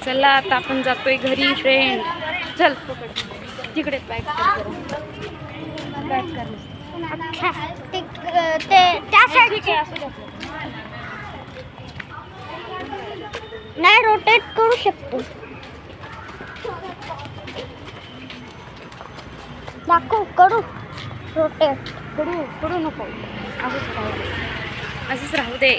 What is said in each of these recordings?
चला आता आपण जातोय घरी फ्रेंड चल. तिकडे पॅक कर कर. नाही रोटेट करू शकतो. दाखव करू. रोटेट पडू पडू नको. असंच राहू दे. असंच राहू दे.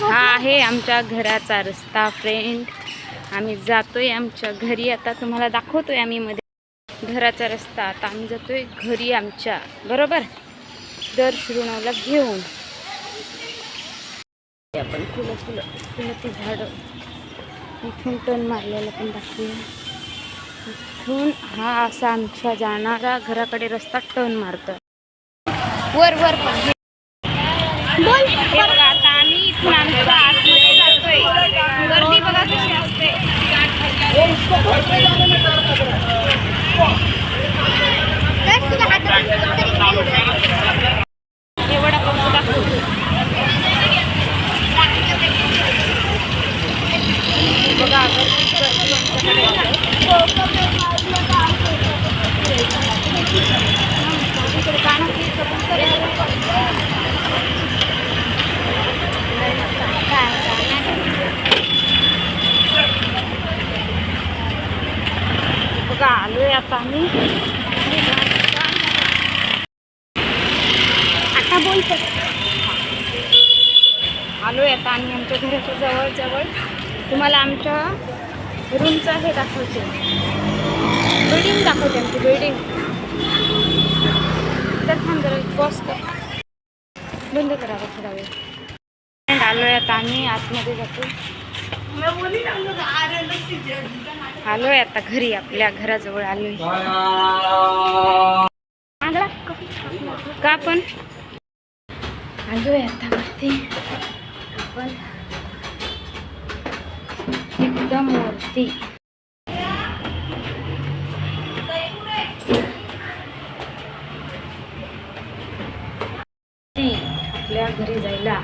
हा आहे आमच्या घराचा रस्ता फ्रेंड आम्ही जातोय आमच्या घरी. आता तुम्हाला दाखवतोय आम्ही मध्ये घराचा रस्ता. आता आम्ही जातोय घरी आमच्या. बरोबर? दर शिरुणाला घेऊन. आपण फुलं फुलं फुलाची झाडं इथून टन मारलेलं पण दाखवूया इथून हा असा आमच्या जाणारा घराकडे रस्ता टर्न मारतो. वर वर पण. बोल बघा आता आम्ही इथून आमच्या आतमध्ये जातोय. गर्दी बघा कशी असते. तर तुझ्या हातात तरी एवढा पण दाखवतो बघा गर्दी गर्दी आमच्याकडे इकडे गाणं की कबूतर आहे. बघा आलोय आता आम्ही आता बोल तर. आलोय आता आम्ही आमच्या घराच्या जवळ जवळ तुम्हाला आमच्या रूमचं हे दाखवते. बिल्डिंग दाखवते आमची बिल्डिंग आम्ही आतमध्ये जातो. आलोय आता घरी आपल्या घराजवळ आलोय. का पण? आलोय आता वरती. आपण एकदम वरती. आपल्या घरी जायला.